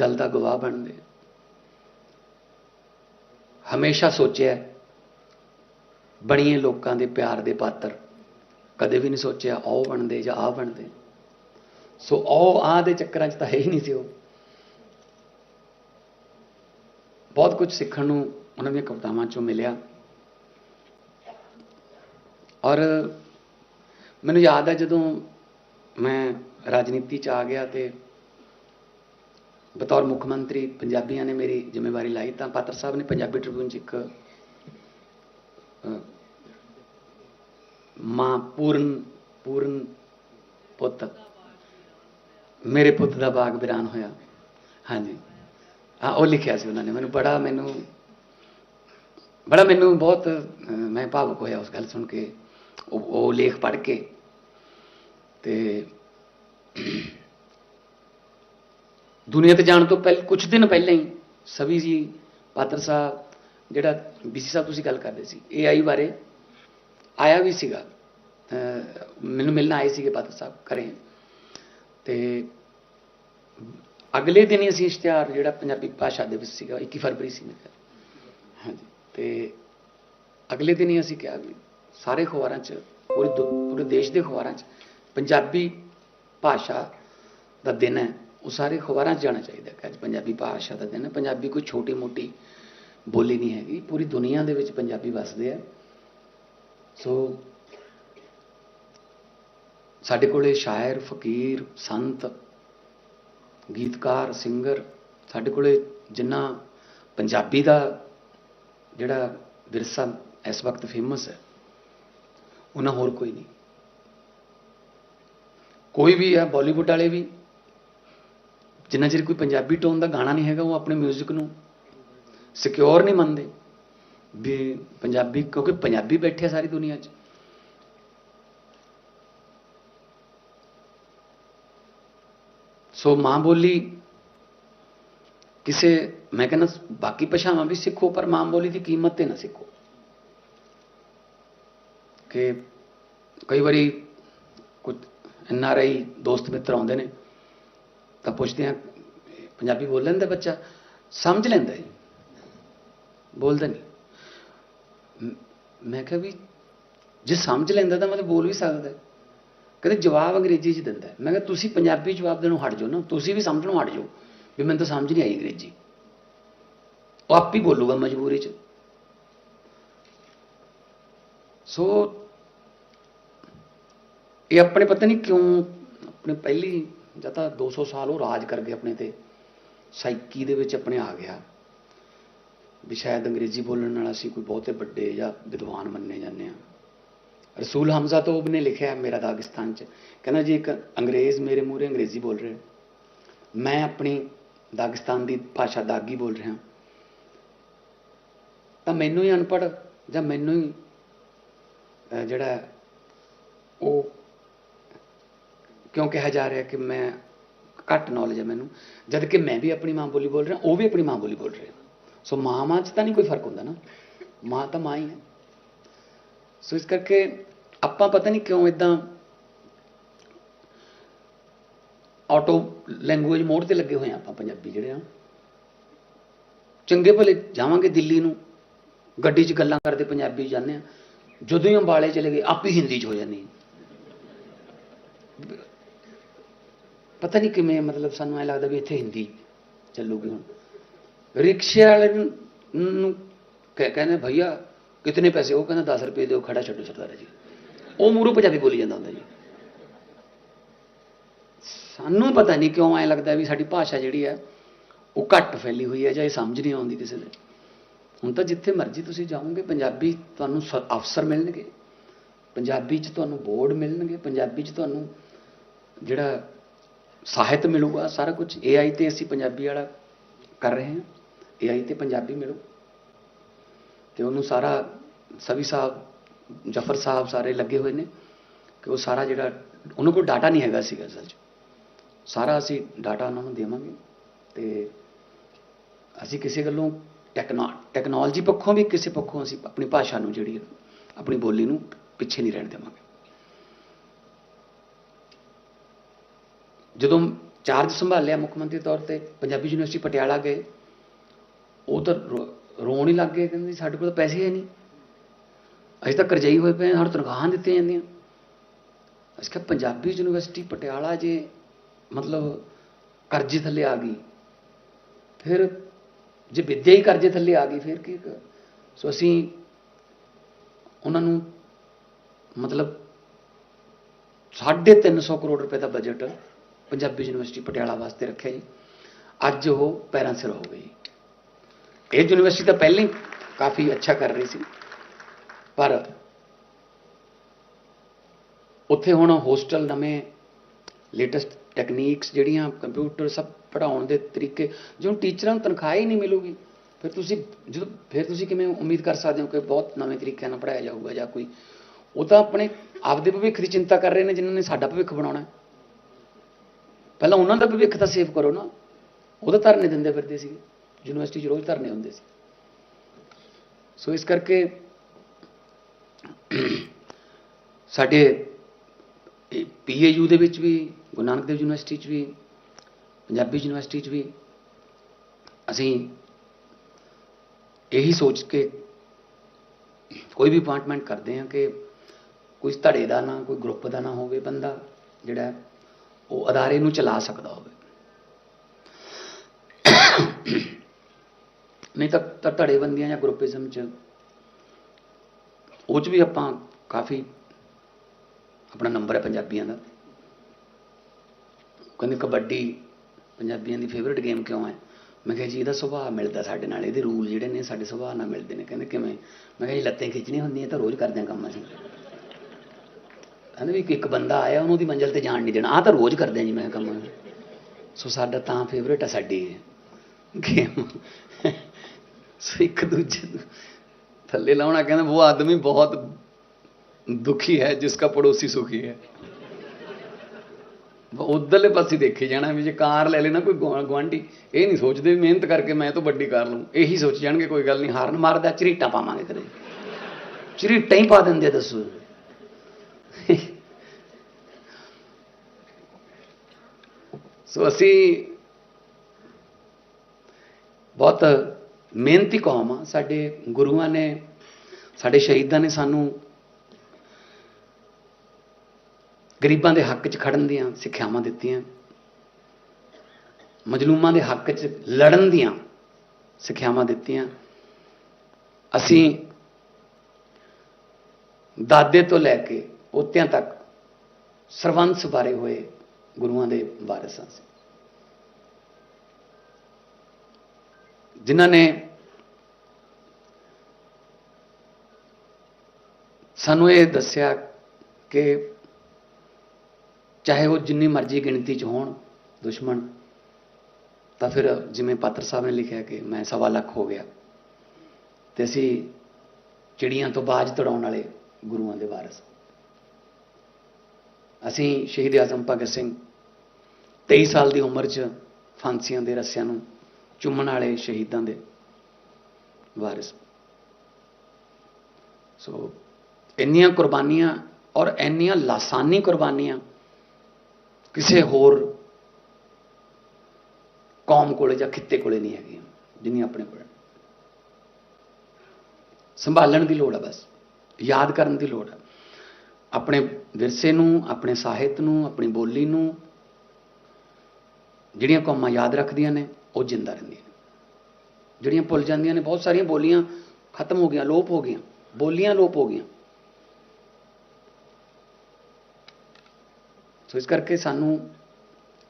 ਗੱਲ ਦਾ ਗਵਾਹ ਬਣਦੇ ਹਮੇਸ਼ਾ ਸੋਚਿਆ ਬਣੀਏ ਲੋਕਾਂ ਦੇ ਪਿਆਰ ਦੇ ਪਾਤਰ। ਕਦੇ ਵੀ ਨਹੀਂ ਸੋਚਿਆ ਉਹ ਬਣਦੇ ਜਾਂ ਆਹ ਬਣਦੇ। ਸੋ ਉਹ ਆਹ ਦੇ ਚੱਕਰਾਂ 'ਚ ਤਾਂ ਹੈ ਹੀ ਨਹੀਂ ਸੀ ਉਹ। ਬਹੁਤ ਕੁਝ ਸਿੱਖਣ ਨੂੰ ਉਹਨਾਂ ਦੀਆਂ ਕਵਿਤਾਵਾਂ 'ਚੋਂ ਮਿਲਿਆ। ਔਰ ਮੈਨੂੰ ਯਾਦ ਹੈ ਜਦੋਂ ਮੈਂ ਰਾਜਨੀਤੀ 'ਚ ਆ ਗਿਆ ਤੇ ਬਤੌਰ ਮੁੱਖ ਮੰਤਰੀ ਪੰਜਾਬੀਆਂ ਨੇ ਮੇਰੀ ਜ਼ਿੰਮੇਵਾਰੀ ਲਾਈ, ਤਾਂ ਪਾਤਰ ਸਾਹਿਬ ਨੇ ਪੰਜਾਬੀ ਟ੍ਰਿਬਿਊਨ 'ਚ ਇੱਕ ਮਾਂ ਪੂਰਨ ਪੂਰਨ ਪੁੱਤ, ਮੇਰੇ ਪੁੱਤ ਦਾ ਬਾਗ ਬਿਰਾਨ ਹੋਇਆ। ਹਾਂਜੀ। ਹਾਂ, ਉਹ ਲਿਖਿਆ ਸੀ ਉਹਨਾਂ ਨੇ। ਮੈਨੂੰ ਬੜਾ ਮੈਨੂੰ ਬੜਾ ਮੈਨੂੰ ਬਹੁਤ ਮੈਂ ਭਾਵੁਕ ਹੋਇਆ ਉਸ ਗੱਲ ਸੁਣ ਕੇ। ਉਹ ਉਹ ਲੇਖ ਪੜ੍ਹ ਕੇ ਤੇ ਦੁਨੀਆ ਤੇ ਜਾਣ ਤੋਂ ਪਹਿਲ ਕੁਝ ਦਿਨ ਪਹਿਲਾਂ ਹੀ ਸਵੀ ਜੀ, ਪਾਤਰ ਸਾਹਿਬ, ਜਿਹੜਾ ਬੀਸੀ ਸਾਹਿਬ ਤੁਸੀਂ ਗੱਲ ਕਰਦੇ ਸੀ ਏਆਈ ਬਾਰੇ ਆਇਆ ਵੀ ਸੀਗਾ ਮੈਨੂੰ ਮਿਲਣ ਆਏ ਸੀਗੇ ਪਾਤਰ ਸਾਹਿਬ ਘਰੇ। ਤੇ ਅਗਲੇ ਦਿਨ ਹੀ ਅਸੀਂ ਇਸ਼ਤਿਹਾਰ ਜਿਹੜਾ ਪੰਜਾਬੀ ਭਾਸ਼ਾ ਦੇ ਵਿੱਚ ਸੀਗਾ 21 ਫਰਵਰੀ ਸੀ ਮੇਰੇ। ਖਿਆਲ ਹਾਂਜੀ, ਤੇ ਅਗਲੇ ਦਿਨ ਹੀ ਅਸੀਂ ਕਿਹਾ ਵੀ ਸਾਰੇ ਅਖਬਾਰਾਂ 'ਚ, ਪੂਰੇ ਦੁ- ਪੂਰੇ ਦੇਸ਼ ਦੇ ਅਖਬਾਰਾਂ 'ਚ ਪੰਜਾਬੀ ਭਾਸ਼ਾ ਦਾ ਦਿਨ ਹੈ। ਉਹ ਸਾਰੇ ਅਖਬਾਰਾਂ 'ਚ ਜਾਣਾ ਚਾਹੀਦਾ ਕਿ ਅੱਜ ਪੰਜਾਬੀ ਭਾਸ਼ਾ ਦਾ ਦਿਨ ਹੈ। ਪੰਜਾਬੀ ਕੋਈ ਛੋਟੀ ਮੋਟੀ ਬੋਲੀ ਨਹੀਂ ਹੈਗੀ। ਪੂਰੀ ਦੁਨੀਆ ਦੇ ਵਿੱਚ ਪੰਜਾਬੀ ਵੱਸਦੇ ਆ। ਸੋ ਸਾਡੇ ਕੋਲੇ ਸ਼ਾਇਰ, ਫਕੀਰ, ਸੰਤ, ਗੀਤਕਾਰ, ਸਿੰਗਰ, ਸਾਡੇ ਕੋਲੇ ਜਿੰਨਾ ਪੰਜਾਬੀ ਦਾ ਜਿਹੜਾ ਵਿਰਸਾ ਇਸ ਵਕਤ ਫੇਮਸ ਹੈ, ਉਹਨਾਂ ਹੋਰ ਕੋਈ ਨਹੀਂ। ਕੋਈ ਵੀ ਹੈ ਬਾਲੀਵੁੱਡ ਵਾਲੇ ਵੀ ਜਿੰਨਾ ਚਿਰ ਕੋਈ ਪੰਜਾਬੀ ਟੋਨ ਦਾ ਗਾਣਾ ਨਹੀਂ ਹੈਗਾ, ਉਹ ਆਪਣੇ 뮤직 ਨੂੰ ਸਿਕਿਉਰ ਨਹੀਂ ਮੰਨਦੇ। ਵੀ ਪੰਜਾਬੀ, ਕਿਉਂਕਿ ਪੰਜਾਬੀ ਬੈਠੇ ਆ ਸਾਰੀ ਦੁਨੀਆ 'ਚ। ਸੋ ਮਾਂ ਬੋਲੀ ਕਿਸੇ, ਮੈਂ ਕਹਿੰਦਾ ਬਾਕੀ ਭਾਸ਼ਾਵਾਂ ਵੀ ਸਿੱਖੋ, ਪਰ ਮਾਂ ਬੋਲੀ ਦੀ ਕੀਮਤ ਤੇ ਨਾ ਸਿੱਖੋ। ਕਿ ਕਈ ਵਾਰੀ ਕੁਝ ਐਨਆਰਆਈ ਦੋਸਤ ਮਿੱਤਰ ਆਉਂਦੇ ਨੇ ਤਾਂ ਪੁੱਛਦੇ ਆ, ਪੰਜਾਬੀ ਬੋਲ ਲੈਂਦਾ ਬੱਚਾ? ਸਮਝ ਲੈਂਦਾ ਜੀ। ਬੋਲਦਾ ਨਹੀਂ। ਮੈਂ ਕਿਹਾ ਵੀ ਜੇ ਸਮਝ ਲੈਂਦਾ ਤਾਂ ਮਤਲਬ ਬੋਲ ਵੀ ਸਕਦਾ। ਹੈ। ਕਹਿੰਦੇ ਜਵਾਬ ਅੰਗਰੇਜ਼ੀ 'ਚ ਦਿੰਦਾ। ਮੈਂ ਕਿਹਾ ਤੁਸੀਂ ਪੰਜਾਬੀ ਜਵਾਬ ਦੇਣੋਂ ਹਟ ਜਾਓ ਨਾ। ਤੁਸੀਂ ਵੀ ਸਮਝਣੋਂ ਹਟ ਜਾਓ। ਵੀ ਮੈਨੂੰ ਤਾਂ ਸਮਝ ਨਹੀਂ ਆਈ ਅੰਗਰੇਜ਼ੀ। ਉਹ ਆਪ ਹੀ ਬੋਲੂਗਾ ਮਜਬੂਰੀ 'ਚ। ਸੋ ਇਹ ਆਪਣੇ ਪਤਾ ਨਹੀਂ ਕਿਉਂ, ਆਪਣੇ ਪਹਿਲੀ ਜਾਂ ਤਾਂ 200 ਸਾਲ ਉਹ ਰਾਜ ਕਰ ਗਏ ਆਪਣੇ ਤੇ। ਸਾਈਕੀ ਦੇ ਵਿੱਚ ਆਪਣੇ ਆ ਗਿਆ। ਵੀ ਸ਼ਾਇਦ ਅੰਗਰੇਜ਼ੀ ਬੋਲਣ ਨਾਲ ਅਸੀਂ ਕੋਈ ਬਹੁਤੇ ਵੱਡੇ ਜਾਂ ਵਿਦਵਾਨ ਮੰਨੇ ਜਾਂਦੇ ਆ ਰਸੂਲ ਹਮਜ਼ਾ ਤੋਬ ਨੇ ਲਿਖਿਆ ਮੇਰਾ ਦਾਗਿਸਤਾਨ ਚ। ਕਹਿੰਦਾ ਜੀ, ਇੱਕ ਅੰਗਰੇਜ਼ ਮੇਰੇ ਮੂਹਰੇ ਅੰਗਰੇਜ਼ੀ ਬੋਲ ਰਿਹਾ ਮੈਂ ਆਪਣੀ ਦਾਗਿਸਤਾਨ ਦੀ ਭਾਸ਼ਾ ਦਾਗੀ ਬੋਲ ਰਿਹਾ ਤਾਂ ਮੈਨੂੰ ਹੀ ਅਨਪੜ੍ਹ ਜਾਂ ਮੈਨੂੰ ਹੀ ਜਿਹੜਾ ਉਹ ਕਿਉਂ ਕਿਹਾ ਜਾ ਰਿਹਾ ਕਿ ਮੈਂ ਘੱਟ ਨੌਲੇਜ ਹੈ ਮੈਨੂੰ? ਜਦ ਕਿ ਮੈਂ ਵੀ ਆਪਣੀ ਮਾਂ ਬੋਲੀ ਬੋਲ ਰਿਹਾ, ਉਹ ਵੀ ਆਪਣੀ ਮਾਂ ਬੋਲੀ ਬੋਲ ਰਿਹਾ। ਸੋ ਮਾਂ ਮਾਂ ਚ ਤਾਂ ਨਹੀਂ ਕੋਈ ਫ਼ਰਕ ਹੁੰਦਾ ਨਾ। ਮਾਂ ਤਾਂ ਮਾਂ ਹੀ ਹੈ ਸੋ ਇਸ ਕਰਕੇ ਆਪਾਂ ਪਤਾ ਨਹੀਂ ਕਿਉਂ ਇਦਾਂ ਆਟੋ ਲੈਂਗੁਏਜ ਮੋਡ ਤੇ ਲੱਗੇ ਹੋਏ ਆ ਆਪਾਂ ਪੰਜਾਬੀ ਜਿਹੜੇ ਆ। ਚੰਗੇ ਭਲੇ ਜਾਵਾਂਗੇ ਦਿੱਲੀ ਨੂੰ। ਗੱਡੀ 'ਚ ਗੱਲਾਂ ਕਰਦੇ ਪੰਜਾਬੀ ਜਾਂਦੇ ਆ। ਜਦੋਂ ਹੀ ਅੰਬਾਲੇ ਚਲੇ ਗਏ, ਆਪ ਹੀ ਹਿੰਦੀ 'ਚ ਹੋ ਜਾਂਦੀ। ਪਤਾ ਨਹੀਂ ਕਿਵੇਂ ਮਤਲਬ ਸਾਨੂੰ ਐ ਲੱਗਦਾ ਵੀ ਇੱਥੇ ਹਿੰਦੀ ਚੱਲੂਗੀ ਹੁਣ। ਰਿਕਸ਼ੇ ਵਾਲੇ ਨੂੰ ਨੂੰ ਕਹਿੰਦੇ, ਭਈਆ, ਕਿਤਨੇ ਪੈਸੇ? ਉਹ ਕਹਿੰਦਾ 10 ਰੁਪਏ ਦਿਓ, ਖੜਾ ਛੱਡੋ ਸਰਦਾਰ ਜੀ। ਉਹ ਮੂਰੂ ਪੰਜਾਬੀ ਬੋਲੀ ਜਾਂਦਾ ਹੁੰਦਾ ਜੀ। ਸਾਨੂੰ ਪਤਾ ਨਹੀਂ ਕਿਉਂ ਐ ਲੱਗਦਾ ਵੀ ਸਾਡੀ ਭਾਸ਼ਾ ਜਿਹੜੀ ਹੈ, ਉਹ ਘੱਟ ਫੈਲੀ ਹੋਈ ਹੈ ਜਾਂ ਇਹ ਸਮਝ ਨਹੀਂ ਆਉਂਦੀ ਕਿਸੇ ਦੇ। ਹੁਣ ਤਾਂ ਜਿੱਥੇ ਮਰਜ਼ੀ ਤੁਸੀਂ ਜਾਓਗੇ, ਪੰਜਾਬੀ ਤੁਹਾਨੂੰ ਸ- ਅਫਸਰ ਮਿਲਣਗੇ। ਪੰਜਾਬੀ 'ਚ ਤੁਹਾਨੂੰ ਬੋਰਡ ਮਿਲਣਗੇ। ਪੰਜਾਬੀ 'ਚ ਤੁਹਾਨੂੰ ਜਿਹੜਾ ਸਾਹਿਤ ਮਿਲੂਗਾ, ਸਾਰਾ ਕੁਝ AI ਤੇ ਅਸੀਂ ਪੰਜਾਬੀ ਵਾਲਾ ਕਰ ਰਹੇ ਹਾਂ। AI ਤੇ ਪੰਜਾਬੀ ਮਿਲੂ। ਤੇ ਉਹਨੂੰ ਸਾਰਾ ਸਵੀ ਸਾਹਿਬ, ਜਫਰ ਸਾਹਿਬ ਸਾਰੇ ਲੱਗੇ ਹੋਏ ਨੇ ਕਿ ਉਹ ਸਾਰਾ ਜਿਹੜਾ, ਉਹਨਾਂ ਕੋਲ ਡਾਟਾ ਨਹੀਂ ਹੈਗਾ ਸੀਗਾ ਅਸਲ 'ਚ। ਸਾਰਾ ਅਸੀਂ ਡਾਟਾ ਉਹਨਾਂ ਨੂੰ ਦੇਵਾਂਗੇ। ਤੇ ਅਸੀਂ ਕਿਸੇ ਗੱਲੋਂ ਟੈਕਨੋ ਟੈਕਨੋਲੋਜੀ ਪੱਖੋਂ ਵੀ ਕਿਸੇ ਪੱਖੋਂ ਅਸੀਂ ਆਪਣੀ ਭਾਸ਼ਾ ਨੂੰ ਜਿਹੜੀ ਆਪਣੀ ਬੋਲੀ ਨੂੰ ਪਿੱਛੇ ਨਹੀਂ ਰਹਿਣ ਦੇਵਾਂਗੇ। ਜਦੋਂ ਚਾਰਜ ਸੰਭਾਲਿਆ ਮੁੱਖ ਮੰਤਰੀ ਤੌਰ ਤੇ, ਪੰਜਾਬੀ ਯੂਨੀਵਰਸਿਟੀ ਪਟਿਆਲਾ ਗਏ, ਉਹ ਤਾਂ ਰੋ- ਰੋਣ ਹੀ ਲੱਗ ਗਏ, ਕਹਿੰਦੇ ਸਾਡੇ ਕੋਲ ਤਾਂ ਪੈਸੇ ਹੈ ਨਹੀਂ। ਅਸੀਂ ਤਾਂ ਕਰਜ਼ਾਈ ਹੋਏ ਪਏ ਹਾਂ, ਸਾਨੂੰ ਤਨਖਾਹਾਂ ਦਿੱਤੀਆਂ ਜਾਂਦੀਆਂ। ਅਸੀਂ ਕਿਹਾ ਪੰਜਾਬੀ ਯੂਨੀਵਰਸਿਟੀ ਪਟਿਆਲਾ ਜੇ ਮਤਲਬ ਕਰਜ਼ੇ ਥੱਲੇ ਆ ਗਈ, ਫਿਰ ਜੇ ਵਿੱਦਿਆ ਹੀ ਕਰਜ਼ੇ ਥੱਲੇ ਆ ਗਈ, ਫਿਰ ਕੀ ਸੋ ਅਸੀਂ ਉਹਨਾਂ ਨੂੰ ਮਤਲਬ 350 ਕਰੋੜ ਰੁਪਏ ਦਾ ਬਜਟ ਪੰਜਾਬੀ ਯੂਨੀਵਰਸਿਟੀ ਪਟਿਆਲਾ ਵਾਸਤੇ ਰੱਖਿਆ ਜੀ। ਅੱਜ ਉਹ ਪੈਰਾਂ ਸਿਰ ਹੋ ਗਈ। ਇਹ ਯੂਨੀਵਰਸਿਟੀ ਤਾਂ ਪਹਿਲਾਂ ਹੀ ਕਾਫੀ ਅੱਛਾ ਕਰ ਰਹੀ ਸੀ। ਪਰ ਉੱਥੇ ਹੁਣ ਹੋਸਟਲ ਨਵੇਂ ਲੇਟੈਸਟ ਟੈਕਨੀਕਸ ਜਿਹੜੀਆਂ ਕੰਪਿਊਟਰ ਸਭ ਪੜਾਉਣ ਦੇ ਤਰੀਕੇ ਜਿਉਂ ਟੀਚਰਾਂ ਨੂੰ ਤਨਖਾਹ ਹੀ ਨਹੀਂ ਮਿਲੂਗੀ, ਫਿਰ ਤੁਸੀਂ ਜਦੋਂ, ਫਿਰ ਤੁਸੀਂ ਕਿਵੇਂ ਉਮੀਦ ਕਰ ਸਕਦੇ ਹੋ ਕਿ ਬਹੁਤ ਨਵੇਂ ਤਰੀਕਿਆਂ ਨਾਲ ਪੜਾਇਆ ਜਾਊਗਾ ਜਾਂ ਕੋਈ। ਉਹ ਤਾਂ ਆਪਣੇ ਆਪਦੇ ਭਵਿੱਖ ਦੀ ਚਿੰਤਾ ਕਰ ਰਹੇ ਨੇ ਜਿਨ੍ਹਾਂ ਨੇ ਸਾਡਾ ਭਵਿੱਖ ਬਣਾਉਣਾ ਹੈ। ਪਹਿਲਾਂ ਉਹਨਾਂ ਦਾ ਭਵਿੱਖ ਤਾਂ ਸੇਵ ਕਰੋ ਨਾ। ਉਹਦਾ ਧਰਨੇ ਦਿੰਦੇ ਫਿਰਦੇ ਸੀ। ਯੂਨੀਵਰਸਿਟੀ 'ਚ ਰੋਜ਼ ਧਰਨੇ ਹੁੰਦੇ ਸੀ। ਸੋ ਇਸ ਕਰਕੇ ਸਾਡੇ ਪੀਏਯੂ ਦੇ ਵਿੱਚ ਵੀ, ਗੁਰੂ ਨਾਨਕ ਦੇਵ ਯੂਨੀਵਰਸਿਟੀ 'ਚ ਵੀ, ਪੰਜਾਬੀ ਯੂਨੀਵਰਸਿਟੀ 'ਚ ਵੀ ਅਸੀਂ ਇਹੀ ਸੋਚ ਕੇ ਕੋਈ ਵੀ ਅਪਾਇੰਟਮੈਂਟ ਕਰਦੇ ਹਾਂ ਕਿ ਕੋਈ ਧੜੇ ਦਾ ਨਾ, ਕੋਈ ਗਰੁੱਪ ਦਾ ਨਾ ਹੋਵੇ ਬੰਦਾ ਜਿਹੜਾ ਉਹ ਅਦਾਰੇ ਨੂੰ ਚਲਾ ਸਕਦਾ ਹੋਵੇ। ਨਹੀਂ ਤਾਂ ਤਾਂ ਧੜੇਬੰਦੀਆਂ ਜਾਂ ਗਰੁੱਪਿਜ਼ਮ ਚ ਉਹ ਚ ਵੀ ਆਪਾਂ ਕਾਫੀ ਆਪਣਾ ਨੰਬਰ ਹੈ ਪੰਜਾਬੀਆਂ ਦਾ। ਕਹਿੰਦੇ ਕਬੱਡੀ ਪੰਜਾਬੀਆਂ ਦੀ ਫੇਵਰਿਟ ਗੇਮ ਕਿਉਂ ਹੈ? ਮੈਂ ਕਿਹਾ ਜੀ ਇਹਦਾ ਸੁਭਾਅ ਮਿਲਦਾ ਸਾਡੇ ਨਾਲ, ਇਹਦੇ ਰੂਲ ਜਿਹੜੇ ਨੇ ਸਾਡੇ ਸੁਭਾਅ ਨਾਲ ਮਿਲਦੇ ਨੇ। ਕਹਿੰਦੇ ਕਿਵੇਂ? ਮੈਂ ਕਿਹਾ ਜੀ ਲੱਤਾਂ ਖਿੱਚਣੀਆਂ ਹੁੰਦੀਆਂ ਤਾਂ ਰੋਜ਼ ਕਰਦੇ ਹਾਂ ਕੰਮ ਅਸੀਂ। ਕਹਿੰਦੇ ਵੀ ਇੱਕ ਬੰਦਾ ਆਇਆ, ਉਹਨੂੰ ਦੀ ਮੰਜ਼ਲ ਤੇ ਜਾਣ ਨਹੀਂ ਦੇਣਾ। ਆਹ ਤਾਂ ਰੋਜ਼ ਕਰਦੇ ਜੀ ਮੈਂ ਕੰਮ। ਸੋ ਸਾਡਾ ਤਾਂ ਫੇਵਰੇਟ ਆ ਸਾਡੀ ਗੇਮ ਸੋ ਇੱਕ ਦੂਜੇ ਨੂੰ ਥੱਲੇ ਲਾਉਣਾ ਕਹਿੰਦਾ, ਉਹ ਆਦਮੀ ਬਹੁਤ ਦੁਖੀ ਹੈ, ਜਿਸ ਜਿਸਕਾ ਪੜੋਸੀ ਸੁਖੀ ਹੈ। ਉਧਰਲੇ ਪਾਸੇ ਦੇਖੇ ਜਾਣਾ ਵੀ ਜੇ ਕਾਰ ਲੈ ਲੈਣਾ ਕੋਈ ਗੁਆ- ਗੁਆਂਢੀ, ਇਹ ਨਹੀਂ ਸੋਚਦੇ ਵੀ ਮਿਹਨਤ ਕਰਕੇ ਮੈਂ ਤਾਂ ਵੱਡੀ ਕਰ ਲਵਾਂ ਇਹੀ ਸੋਚ ਜਾਣਗੇ, ਕੋਈ ਗੱਲ ਨਹੀਂ, ਹਾਰਨ ਮਾਰਦਾ, ਚਰੀਟਾ ਪਾਵਾਂਗੇ ਕਦੇ ਝਰੀਟਾਂ ਹੀ ਪਾ ਦਿੰਦੇ ਦੱਸੋ। ਸੋ ਅਸੀਂ ਬਹੁਤ ਮਿਹਨਤੀ ਕੌਮ ਆ। ਸਾਡੇ ਗੁਰੂਆਂ ਨੇ, ਸਾਡੇ ਸ਼ਹੀਦਾਂ ਨੇ ਸਾਨੂੰ ਗਰੀਬਾਂ ਦੇ ਹੱਕ 'ਚ ਖੜਨ ਦੀਆਂ ਸਿੱਖਿਆਵਾਂ ਦਿੱਤੀਆਂ, ਮਜਲੂਮਾਂ ਦੇ ਹੱਕ 'ਚ ਲੜਨ ਦੀਆਂ ਸਿੱਖਿਆਵਾਂ ਦਿੱਤੀਆਂ। ਅਸੀਂ ਦਾਦੇ ਤੋਂ ਲੈ ਕੇ ਪੋਤਿਆਂ ਤੱਕ ਸਰਵੰਸ ਬਾਰੇ ਹੋਏ ਗੁਰੂਆਂ ਦੇ ਵਾਰਿਸ ਹਾਂ ਜਿਨ੍ਹਾਂ ਨੇ ਸਾਨੂੰ ਇਹ ਦੱਸਿਆ ਕਿ ਚਾਹੇ ਉਹ ਜਿੰਨੀ ਮਰਜ਼ੀ ਗਿਣਤੀ 'ਚ ਹੋਣ, ਦੁਸ਼ਮਣ, ਤਾਂ ਫਿਰ ਜਿਵੇਂ ਪਾਤਰ ਸਾਹਿਬ ਨੇ ਲਿਖਿਆ ਕਿ ਮੈਂ ਸਵਾ ਲੱਖ ਹੋ ਗਿਆ, ਤੇ ਅਸੀਂ ਚਿੜੀਆਂ ਤੋਂ ਬਾਜ ਤੜਾਉਣ ਵਾਲੇ ਗੁਰੂਆਂ ਦੇ ਵਾਰਿਸ। ਅਸੀਂ ਸ਼ਹੀਦ ਆਜ਼ਮ ਭਗਤ ਸਿੰਘ 23 ਸਾਲ ਦੀ ਉਮਰ 'ਚ ਫਾਂਸੀਆਂ ਦੇ ਰੱਸਿਆਂ ਨੂੰ ਚੁੰਮਣ ਵਾਲੇ ਸ਼ਹੀਦਾਂ ਦੇ ਵਾਰਿਸ। ਸੋ ਇੰਨੀਆਂ ਕੁਰਬਾਨੀਆਂ ਔਰ ਇੰਨੀਆਂ ਲਾਸਾਨੀ ਕੁਰਬਾਨੀਆਂ ਕਿਸੇ ਹੋਰ ਕੌਮ ਕੋਲੇ ਜਾਂ ਖਿੱਤੇ ਕੋਲੇ ਨਹੀਂ ਹੈਗੀਆਂ, ਜਿੰਨੀਆਂ ਆਪਣੇ ਕੋਲ ਸੰਭਾਲਣ ਦੀ ਲੋੜ ਆ ਬਸ, ਯਾਦ ਕਰਨ ਦੀ ਲੋੜ ਹੈ ਆਪਣੇ ਵਿਰਸੇ ਨੂੰ, ਆਪਣੇ ਸਾਹਿਤ ਨੂੰ, ਆਪਣੀ ਬੋਲੀ ਨੂੰ ਜਿਹੜੀਆਂ ਕੌਮਾਂ ਯਾਦ ਰੱਖਦੀਆਂ ਨੇ, ਉਹ ਜਿੰਦਾ ਰਹਿੰਦੀਆਂ ਨੇ। ਜਿਹੜੀਆਂ ਭੁੱਲ ਜਾਂਦੀਆਂ ਨੇ, ਬਹੁਤ ਸਾਰੀਆਂ ਬੋਲੀਆਂ ਖਤਮ ਹੋ ਗਈਆਂ, ਲੋਪ ਹੋ ਗਈਆਂ। ਬੋਲੀਆਂ ਲੋਪ ਹੋ ਗਈਆਂ। ਸੋ ਇਸ ਕਰਕੇ ਸਾਨੂੰ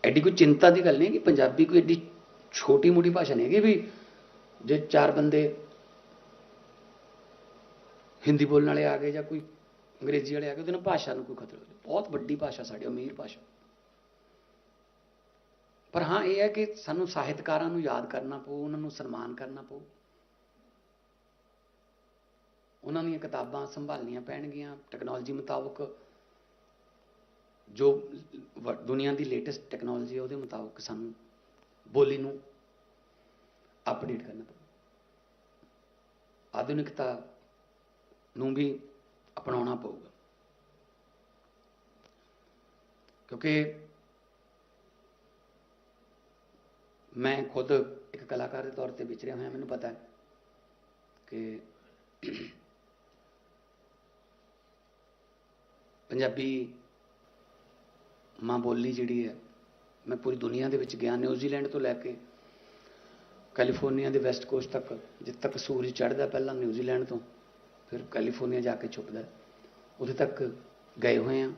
ਐਡੀ ਕੋਈ ਚਿੰਤਾ ਦੀ ਗੱਲ ਨਹੀਂ ਕਿ ਪੰਜਾਬੀ ਕੋਈ ਐਡੀ ਛੋਟੀ ਮੋਟੀ ਭਾਸ਼ਾ ਨਹੀਂ ਹੈਗੀ ਵੀ ਜੇ ਚਾਰ ਬੰਦੇ ਹਿੰਦੀ ਬੋਲਣ ਵਾਲੇ ਆ ਗਏ ਜਾਂ ਕੋਈ ਅੰਗਰੇਜ਼ੀ ਵਾਲੇ ਆ ਗਏ, ਉਹਦੇ ਨਾਲ ਭਾਸ਼ਾ ਨੂੰ ਕੋਈ ਖਤਰਾ ਨਹੀਂ। ਬਹੁਤ ਵੱਡੀ ਭਾਸ਼ਾ, ਸਾਡੀ ਅਮੀਰ ਭਾਸ਼ਾ। ਪਰ ਹਾਂ, ਇਹ ਹੈ ਕਿ ਸਾਨੂੰ ਸਾਹਿਤਕਾਰਾਂ ਨੂੰ ਯਾਦ ਕਰਨਾ ਪਊ, ਉਹਨਾਂ ਨੂੰ ਸਨਮਾਨ ਕਰਨਾ ਪਊ। ਉਹਨਾਂ ਦੀਆਂ ਕਿਤਾਬਾਂ ਸੰਭਾਲਣੀਆਂ ਪੈਣਗੀਆਂ ਟੈਕਨੋਲੋਜੀ ਮੁਤਾਬਕ ਜੋ ਵ- ਦੁਨੀਆ ਦੀ ਲੇਟੈਸਟ ਟੈਕਨੋਲੋਜੀ ਹੈ, ਉਹਦੇ ਮੁਤਾਬਕ ਸਾਨੂੰ ਬੋਲੀ ਨੂੰ ਅਪਡੇਟ ਕਰਨਾ ਪਊ। ਆਧੁਨਿਕਤਾ ਨੂੰ ਵੀ ਅਪਣਾਉਣਾ ਪਊਗਾ। ਕਿਉਂਕਿ ਮੈਂ ਖੁਦ ਇੱਕ ਕਲਾਕਾਰ ਦੇ ਤੌਰ ਤੇ ਵਿਚਰਿਆ ਹੋਇਆ, ਮੈਨੂੰ ਪਤਾ ਹੈ ਕਿ ਪੰਜਾਬੀ ਮਾਂ ਬੋਲੀ ਜਿਹੜੀ ਹੈ, ਮੈਂ ਪੂਰੀ ਦੁਨੀਆ ਦੇ ਵਿੱਚ ਗਿਆ, ਨਿਊਜ਼ੀਲੈਂਡ ਤੋਂ ਲੈ ਕੇ ਕੈਲੀਫੋਰਨੀਆ ਦੇ ਵੈਸਟ ਕੋਸਟ ਤੱਕ, ਜਿੱਥੇ ਤੱਕ ਸੂਰਜ ਚੜ੍ਹਦਾ ਪਹਿਲਾਂ ਨਿਊਜ਼ੀਲੈਂਡ ਤੋਂ, ਫਿਰ ਕੈਲੀਫੋਰਨੀਆ ਜਾ ਕੇ ਛੁਪਦਾ ਉੱਥੇ ਤੱਕ ਗਏ ਹੋਏ ਆ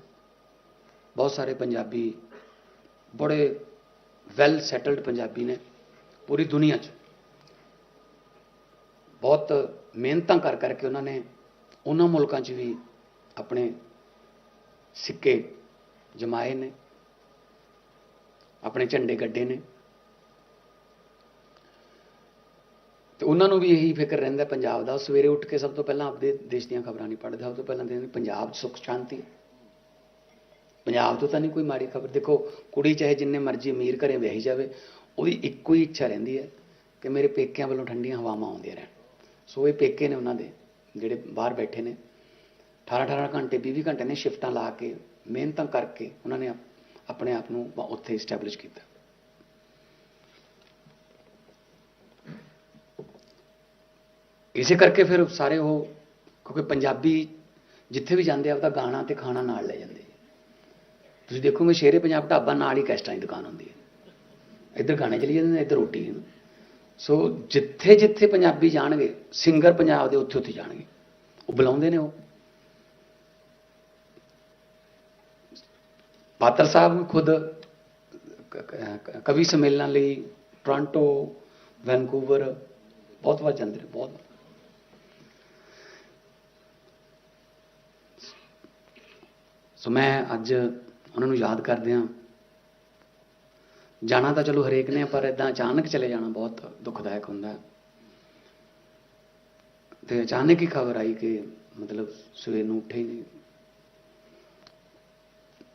ਬਹੁਤ ਸਾਰੇ ਪੰਜਾਬੀ ਬੜੇ ਵੈਲ ਸੈਟਲਡ ਪੰਜਾਬੀ ਨੇ ਪੂਰੀ ਦੁਨੀਆ 'ਚ ਬਹੁਤ ਮਿਹਨਤਾਂ ਕਰ ਕਰਕੇ ਉਹਨਾਂ ਨੇ ਉਹਨਾਂ ਮੁਲਕਾਂ 'ਚ ਵੀ ਆਪਣੇ ਸਿੱਕੇ ਜਮਾਏ ਨੇ, ਆਪਣੇ ਝੰਡੇ ਗੱਡੇ ਨੇ ਤੇ ਉਹਨਾਂ ਨੂੰ ਵੀ ਇਹੀ ਫਿਕਰ ਰਹਿੰਦਾ, ਪੰਜਾਬ ਦਾ ਉਹ ਸਵੇਰੇ ਉੱਠ ਕੇ ਸਭ ਤੋਂ ਪਹਿਲਾਂ ਆਪਦੇ ਦੇਸ਼ ਦੀਆਂ ਖਬਰਾਂ ਨਹੀਂ ਪੜ੍ਹਦਾ ਸਭ ਤੋਂ ਪਹਿਲਾਂ ਦੇਖਦੇ ਪੰਜਾਬ 'ਚ ਸੁੱਖ ਸ਼ਾਂਤੀ ਹੈ। ਪੰਜਾਬ ਤੋਂ ਤਾਂ ਨਹੀਂ ਕੋਈ ਮਾੜੀ ਖਬਰ। ਦੇਖੋ, ਕੁੜੀ ਚਾਹੇ ਜਿੰਨੇ ਮਰਜ਼ੀ ਅਮੀਰ ਘਰੇ ਵਿਆਹੀ ਜਾਵੇ, ਉਹਦੀ ਇੱਕੋ ਹੀ ਇੱਛਾ ਰਹਿੰਦੀ ਹੈ ਕਿ ਮੇਰੇ ਪੇਕਿਆਂ ਵੱਲੋਂ ਠੰਡੀਆਂ ਹਵਾਵਾਂ ਆਉਂਦੀਆਂ ਰਹਿਣ। ਸੋ ਇਹ ਪੇਕੇ ਨੇ ਉਹਨਾਂ ਦੇ, ਜਿਹੜੇ ਬਾਹਰ ਬੈਠੇ ਨੇ। 18 18 ਘੰਟੇ 20 20 ਘੰਟੇ ਨੇ ਸ਼ਿਫਟਾਂ ਲਾ ਕੇ, ਮਿਹਨਤਾਂ ਕਰਕੇ ਉਹਨਾਂ ਨੇ ਆਪਣੇ ਆਪ ਨੂੰ ਉੱਥੇ ਸਟੈਬਲਿਸ਼ ਕੀਤਾ। ਇਸੇ ਕਰਕੇ ਫਿਰ ਸਾਰੇ ਉਹ ਕਿਉਂਕਿ ਪੰਜਾਬੀ ਜਿੱਥੇ ਵੀ ਜਾਂਦੇ ਆ ਉਹਦਾ ਗਾਣਾ ਤੇ ਖਾਣਾ ਨਾਲ ਲੈ ਜਾਂਦੇ ਤੁਸੀਂ ਦੇਖੋਗੇ ਸ਼ੇਰੇ ਪੰਜਾਬ ਢਾਬਾ ਨਾਲ ਹੀ ਕੈਸਟਾਂ ਦੀ ਦੁਕਾਨ ਹੁੰਦੀ ਹੈ। ਇੱਧਰ ਗਾਣੇ ਚਲੀ ਜਾਂਦੇ ਨੇ, ਇੱਧਰ ਰੋਟੀ ਹੈ ਸੋ ਜਿੱਥੇ ਜਿੱਥੇ ਪੰਜਾਬੀ ਜਾਣਗੇ ਸਿੰਗਰ ਪੰਜਾਬ ਦੇ ਉੱਥੇ ਉੱਥੇ ਜਾਣਗੇ। ਉਹ ਬੁਲਾਉਂਦੇ ਨੇ ਉਹ। ਪਾਤਰ ਸਾਹਿਬ ਖੁਦ ਕਵੀ ਸੰਮੇਲਨ ਲਈ ਟੋਰਾਂਟੋ, ਵੈਨਕੂਵਰ, ਬਹੁਤ ਵਾਰ ਜਾਂਦੇ ਨੇ, ਬਹੁਤ ਸੋ ਮੈਂ ਅੱਜ ਉਹਨਾਂ ਨੂੰ ਯਾਦ ਕਰਦਿਆਂ ਜਾਣਾ ਤਾਂ ਚਲੋ ਹਰੇਕ ਨੇ, ਪਰ ਇਦਾਂ ਅਚਾਨਕ ਚਲੇ ਜਾਣਾ ਬਹੁਤ ਦੁਖਦਾਇਕ ਹੁੰਦਾ। ਹੈ। ਤੇ ਅਚਾਨਕ ਹੀ ਖਬਰ ਆਈ ਕਿ ਮਤਲਬ ਸਵੇਰ ਨੂੰ ਉੱਠੇ ਹੀ ਨਹੀਂ।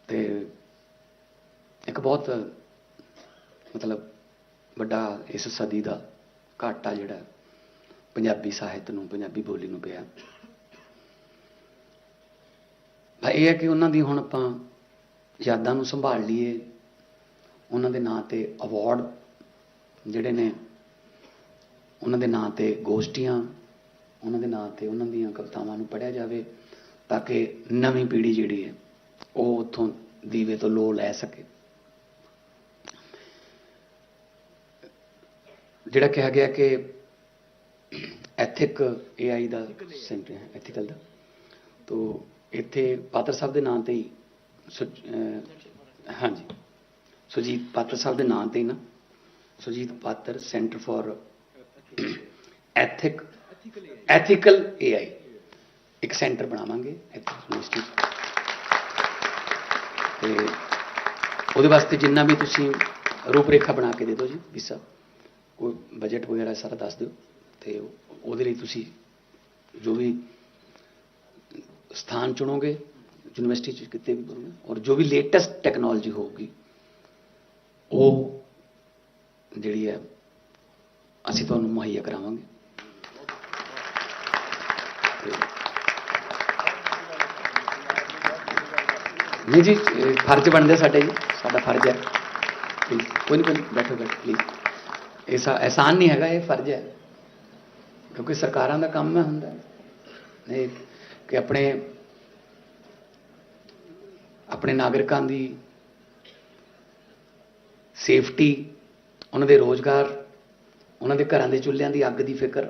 ਤੇ ਇੱਕ ਬਹੁਤ ਮਤਲਬ ਵੱਡਾ ਇਸ ਸਦੀ ਦਾ ਘਾਟਾ ਜਿਹੜਾ ਪੰਜਾਬੀ ਸਾਹਿਤ ਨੂੰ, ਪੰਜਾਬੀ ਬੋਲੀ ਨੂੰ ਪਿਆ। ਭਾਈ ਇਹ ਹੈ ਕਿ ਉਹਨਾਂ ਦੀ ਹੁਣ ਆਪਾਂ ਯਾਦਾਂ ਨੂੰ ਸੰਭਾਲ ਲਈਏ ਉਹਨਾਂ ਦੇ ਨਾਂ ਤੇ ਅਵਾਰਡ ਜਿਹੜੇ ਨੇ ਉਹਨਾਂ ਦੇ ਨਾਂ ਤੇ ਗੋਸ਼ਟੀਆਂ ਉਹਨਾਂ ਦੇ ਨਾਂ ਤੇ ਉਹਨਾਂ ਦੀਆਂ ਕਵਿਤਾਵਾਂ ਨੂੰ ਪੜ੍ਹਿਆ ਜਾਵੇ ਤਾਂ ਕਿ ਨਵੀਂ ਪੀੜ੍ਹੀ ਜਿਹੜੀ ਹੈ ਉਹ ਉੱਥੋਂ ਦੀਵੇ ਤੋਂ ਲੋ ਲੈ ਸਕੇ। ਜਿਹੜਾ ਕਿਹਾ ਗਿਆ ਕਿ ਐਥਿਕ ਏਆਈ ਦਾ ਸੈਂਟਰ ਹੈ ਐਥੀਕਲ ਦਾ। ਤੋ ਇੱਥੇ ਪਾਤਰ ਸਾਹਿਬ ਦੇ ਨਾਂ ਤੇ ਹੀ ਹਾਂਜੀ। ਸੁਜੀਤ ਪਾਤਰ ਸਾਹਿਬ ਦੇ ਨਾਂ ਤੇ ਹੀ ਨਾ। Sujit Patar centre for ethic ethical AI ਇੱਕ ਸੈਂਟਰ ਬਣਾਵਾਂਗੇ ਇੱਥੇ ਯੂਨੀਵਰਸਿਟੀ 'ਚ। ਤੇ ਉਹਦੇ ਵਾਸਤੇ ਜਿੰਨਾ ਵੀ ਤੁਸੀਂ ਰੂਪਰੇਖਾ ਬਣਾ ਕੇ ਦੇ ਦਿਓ ਜੀ, ਵੀ ਸਾਹਿਬ ਕੋਈ ਬਜਟ ਵਗੈਰਾ ਸਾਰਾ ਦੱਸ ਦਿਓ। ਤੇ ਉਹਦੇ ਲਈ ਤੁਸੀਂ ਜੋ ਵੀ ਸਥਾਨ ਚੁਣੋਗੇ ਯੂਨੀਵਰਸਿਟੀ ਚ ਕਿਤੇ ਵੀ ਕਰੋਗੇ ਔਰ ਜੋ ਵੀ ਲੇਟੈਸਟ ਟੈਕਨੋਲੋਜੀ ਹੋਊਗੀ ਉਹ ਜਿਹੜੀ ਹੈ ਅਸੀਂ ਤੁਹਾਨੂੰ ਮੁਹੱਈਆ ਕਰਾਵਾਂਗੇ। ਨਹੀਂ ਜੀ ਫਰਜ਼ ਬਣਦੇ ਸਾਡੇ ਜੀ ਸਾਡਾ ਫਰਜ਼ ਹੈ। ਕੋਈ ਨਹੀਂ ਕੋਈ ਨਹੀਂ, ਬੈਠੋ ਬੈਠੋ ਪਲੀਜ਼ ਐਸਾ ਐਹਸਾਨ ਨਹੀਂ ਹੈਗਾ ਇਹ ਫਰਜ਼ ਹੈ। ਕਿਉਂਕਿ ਸਰਕਾਰਾਂ ਦਾ ਕੰਮ ਹੈ ਹੁੰਦਾ। ਨਹੀਂ ਕਿ ਆਪਣੇ ਆਪਣੇ ਨਾਗਰਿਕਾਂ ਦੀ ਸੇਫਟੀ, ਉਹਨਾਂ ਦੇ ਰੋਜ਼ਗਾਰ, ਉਹਨਾਂ ਦੇ ਘਰਾਂ ਦੇ ਚੁੱਲ੍ਹਿਆਂ ਦੀ ਅੱਗ ਦੀ ਫਿਕਰ,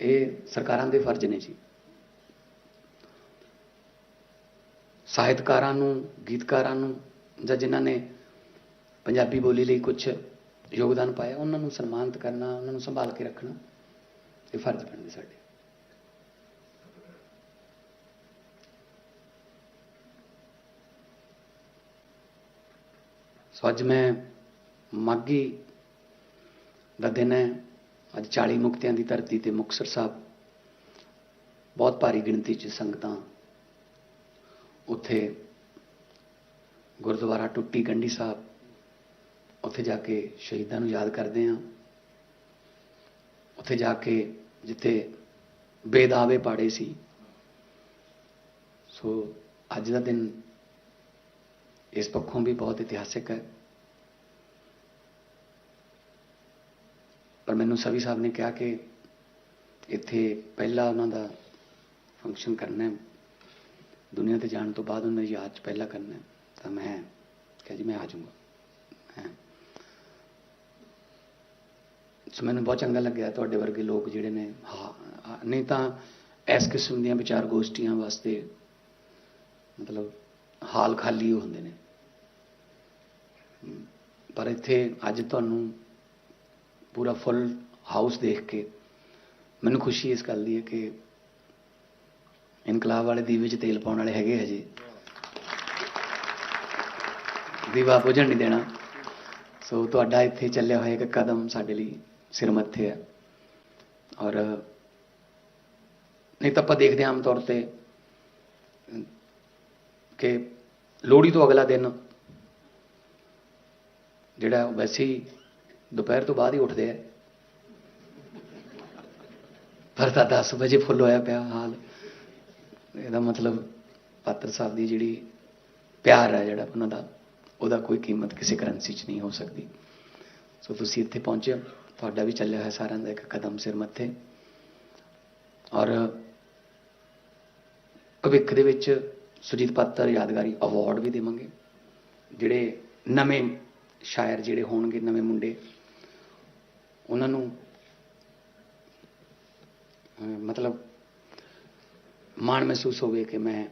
ਇਹ ਸਰਕਾਰਾਂ ਦੇ ਫਰਜ਼ ਨੇ ਜੀ। ਸਾਹਿਤਕਾਰਾਂ ਨੂੰ, ਗੀਤਕਾਰਾਂ ਨੂੰ ਜਾਂ ਜਿਨ੍ਹਾਂ ਨੇ ਪੰਜਾਬੀ ਬੋਲੀ ਲਈ ਕੁਝ ਯੋਗਦਾਨ ਪਾਇਆ, ਉਹਨਾਂ ਨੂੰ ਸਨਮਾਨਿਤ ਕਰਨਾ, ਉਹਨਾਂ ਨੂੰ ਸੰਭਾਲ ਕੇ ਰੱਖਣਾ, ਇਹ ਫਰਜ਼ ਬਣਦੇ ਸਾਡੇ। ਸੋ ਅੱਜ ਮੈਂ ਮਾਗੀ ਦਾ ਦਿਨ ਹੈ। ਅੱਜ 40 ਮੁਕਤਿਆਂ ਦੀ ਧਰਤੀ ਤੇ ਮੁਕਤਸਰ ਸਾਹਿਬ ਬਹੁਤ ਭਾਰੀ ਗਿਣਤੀ 'ਚ ਸੰਗਤਾਂ ਉੱਥੇ ਗੁਰਦੁਆਰਾ ਟੁੱਟੀ ਗੰਢੀ ਸਾਹਿਬ ਉੱਥੇ ਜਾ ਕੇ ਸ਼ਹੀਦਾਂ ਨੂੰ ਯਾਦ ਕਰਦੇ ਹਾਂ। ਉੱਥੇ ਜਾ ਕੇ ਜਿੱਥੇ ਬੇਦਾਵੇ ਪਾੜੇ ਸੀ। ਸੋ ਅੱਜ ਦਾ ਦਿਨ ਇਸ ਪੱਖੋਂ ਵੀ ਬਹੁਤ ਇਤਿਹਾਸਿਕ ਹੈ। ਪਰ ਮੈਨੂੰ ਸਵੀ ਸਾਹਿਬ ਨੇ ਕਿਹਾ ਕਿ ਇੱਥੇ ਪਹਿਲਾ ਉਹਨਾਂ ਦਾ ਫੰਕਸ਼ਨ ਕਰਨਾ ਹੈ। ਦੁਨੀਆ ਤੇ ਜਾਣ ਤੋਂ ਬਾਅਦ ਉਹਨਾਂ ਦੀ ਯਾਦ 'ਚ ਪਹਿਲਾ ਕਰਨਾ ਹੈ। ਤਾਂ ਮੈਂ ਕਿਹਾ ਜੀ, ਮੈਂ ਆ ਜਾਊਂਗਾ। ਸੋ ਮੈਨੂੰ ਬਹੁਤ ਚੰਗਾ ਲੱਗਿਆ ਤੁਹਾਡੇ ਵਰਗੇ ਲੋਕ ਜਿਹੜੇ ਨੇ। ਹਾਂ ਨਹੀਂ ਤਾਂ ਇਸ ਕਿਸਮ ਦੀਆਂ ਵਿਚਾਰ ਗੋਸ਼ਟੀਆਂ ਵਾਸਤੇ ਮਤਲਬ ਹਾਲ ਖਾਲੀ ਹੁੰਦੇ ਨੇ। ਪਰ ਇੱਥੇ ਅੱਜ ਤੁਹਾਨੂੰ ਪੂਰਾ ਫੁੱਲ ਹਾਊਸ ਦੇਖ ਕੇ ਮੈਨੂੰ ਖੁਸ਼ੀ ਇਸ ਗੱਲ ਦੀ ਹੈ ਕਿ ਇਨਕਲਾਬ ਵਾਲੇ ਦੀਵੇ 'ਚ ਤੇਲ ਪਾਉਣ ਵਾਲੇ ਹੈਗੇ ਹਜੇ ਦੀਵਾ ਬੁਝਣ ਨਹੀਂ ਦੇਣਾ। ਸੋ ਤੁਹਾਡਾ ਇੱਥੇ ਚੱਲਿਆ ਹੋਇਆ ਇੱਕ ਕਦਮ ਸਾਡੇ ਲਈ ਸਿਰ ਮੱਥੇ ਹੈ ਔਰ ਨਹੀਂ ਤਾਂ ਆਪਾਂ ਦੇਖਦੇ ਹਾਂ ਆਮ ਤੌਰ ਤੇ ਕਿ ਲੋਹੜੀ ਤੋਂ ਅਗਲਾ ਦਿਨ ਜਿਹੜਾ ਵੈਸੇ ਹੀ ਦੁਪਹਿਰ ਤੋਂ ਬਾਅਦ ਹੀ ਉੱਠਦੇ ਆ। ਪਰ ਤਾਂ 10 ਵਜੇ ਫੁੱਲ ਹੋਇਆ ਪਿਆ ਹਾਲ। ਇਹਦਾ ਮਤਲਬ ਪਾਤਰ ਸਾਹਿਬ ਦੀ ਜਿਹੜੀ ਪਿਆਰ ਹੈ ਜਿਹੜਾ ਉਹਨਾਂ ਦਾ, ਉਹਦਾ ਕੋਈ ਕੀਮਤ ਕਿਸੇ ਕਰੰਸੀ 'ਚ ਨਹੀਂ ਹੋ ਸਕਦੀ। ਸੋ ਤੁਸੀਂ ਇੱਥੇ ਪਹੁੰਚੇ ਤੁਹਾਡਾ ਵੀ ਚੱਲਿਆ ਹੋਇਆ ਸਾਰਿਆਂ ਦਾ ਇੱਕ ਕਦਮ ਸਿਰ ਮੱਥੇ। ਔਰ ਭਵਿੱਖ ਦੇ ਵਿੱਚ ਸੁਜੀਤ ਪਾਤਰ ਯਾਦਗਾਰੀ ਅਵਾਰਡ ਵੀ ਦੇਵਾਂਗੇ। ਜਿਹੜੇ ਨਵੇਂ ਸ਼ਾਇਰ ਜਿਹੜੇ ਹੋਣਗੇ, ਨਵੇਂ ਮੁੰਡੇ ਉਹਨਾਂ ਨੂੰ ਮਤਲਬ ਮਾਣ ਮਹਿਸੂਸ ਹੋਵੇ ਕਿ ਮੈਂ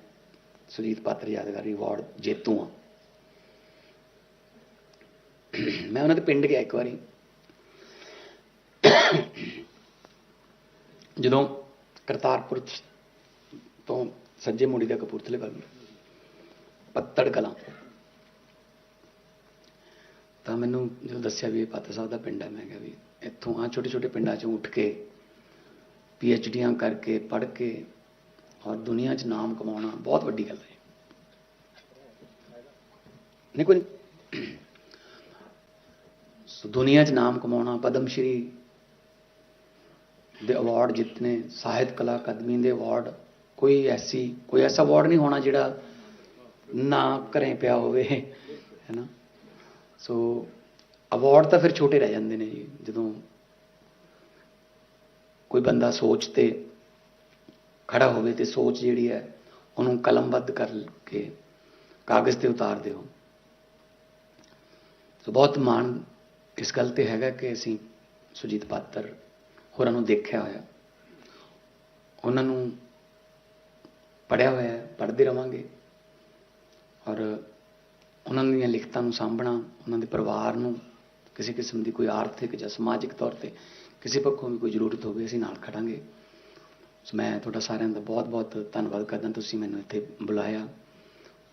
ਸੁਜੀਤ ਪਾਤਰ ਯਾਦਗਾਰੀ ਅਵਾਰਡ ਜੇਤੂ ਹਾਂ। ਮੈਂ ਉਹਨਾਂ ਦੇ ਪਿੰਡ ਗਿਆ ਇੱਕ ਵਾਰੀ। ਜਦੋਂ ਕਰਤਾਰਪੁਰ ਤੋਂ ਸੱਜੇ ਮੁੜੀ ਦਾ ਕਪੂਰਥਲੇ ਵੱਲ ਪੱਤੜ ਕਲਾਂ, ਤਾਂ ਮੈਨੂੰ ਜਦੋਂ ਦੱਸਿਆ ਵੀ ਇਹ ਪਾਤਰ ਸਾਹਿਬ ਦਾ ਪਿੰਡ ਹੈ, ਮੈਂ ਕਿਹਾ ਵੀ ਇੱਥੋਂ ਆ ਛੋਟੇ ਛੋਟੇ ਪਿੰਡਾਂ ਚੋਂ ਉੱਠ ਕੇ ਪੀ ਐਚ ਡੀਆਂ ਕਰਕੇ, ਪੜ੍ਹ ਕੇ ਔਰ ਦੁਨੀਆ 'ਚ ਨਾਮ ਕਮਾਉਣਾ ਬਹੁਤ ਵੱਡੀ ਗੱਲ ਹੈ ਨਹੀਂ ਕੋਈ ਨਹੀਂ। ਸੋ ਦੁਨੀਆ 'ਚ ਨਾਮ ਕਮਾਉਣਾ ਪਦਮ ਸ਼੍ਰੀ ਦੇ ਅਵਾਰਡ ਜਿੱਤਨੇ ਸਾਹਿਤ ਕਲਾ ਅਕਾਦਮੀ ਦੇ ਅਵਾਰਡ ਕੋਈ ਐਸੀ, ਕੋਈ ਐਸਾ ਅਵਾਰਡ ਨਹੀਂ ਹੋਣਾ ਜਿਹੜਾ ਨਾ ਘਰੇ ਪਿਆ ਹੋਵੇ, ਹੈ ਨਾ ਸੋ ਅਵਾਰਡ ਤਾਂ ਫਿਰ ਛੋਟੇ ਰਹਿ ਜਾਂਦੇ ਨੇ ਜੀ ਜਦੋਂ ਕੋਈ ਬੰਦਾ ਸੋਚ ਤੇ ਖੜਾ ਹੋਵੇ ਤੇ ਸੋਚ ਜਿਹੜੀ ਹੈ ਉਹਨੂੰ ਕਲਮਬੱਧ ਕਰਕੇ ਕਾਗਜ਼ ਤੇ ਉਤਾਰ ਦਿਓ ਸੋ ਬਹੁਤ ਮਾਣ ਇਸ ਗੱਲ ਤੇ ਹੈਗਾ ਕਿ ਅਸੀਂ ਸੁਜੀਤ ਪਾਤਰ ਹੋਰਾਂ ਨੂੰ ਦੇਖਿਆ ਹੋਇਆ ਉਹਨਾਂ ਨੂੰ ਪੜਿਆ ਹੋਇਆ ਹੈ ਪੜ੍ਹਦੇ ਰਵਾਂਗੇ ਔਰ ਉਹਨਾਂ ਦੀਆਂ ਲਿਖਤਾਂ ਨੂੰ ਸਾਂਭਣਾ ਉਹਨਾਂ ਦੇ ਪਰਿਵਾਰ ਨੂੰ ਕਿਸੇ ਕਿਸਮ ਦੀ ਕੋਈ ਆਰਥਿਕ ਜਾਂ ਸਮਾਜਿਕ ਤੌਰ ਤੇ ਕਿਸੇ ਪੱਖੋਂ ਵੀ ਕੋਈ ਜ਼ਰੂਰਤ ਹੋਵੇ ਅਸੀਂ ਨਾਲ ਖੜਾਂਗੇ ਸੋ ਮੈਂ ਤੁਹਾਡਾ ਸਾਰਿਆਂ ਦਾ ਬਹੁਤ-ਬਹੁਤ ਧੰਨਵਾਦ ਕਰਦਾ ਤੁਸੀਂ ਮੈਨੂੰ ਇੱਥੇ ਬੁਲਾਇਆ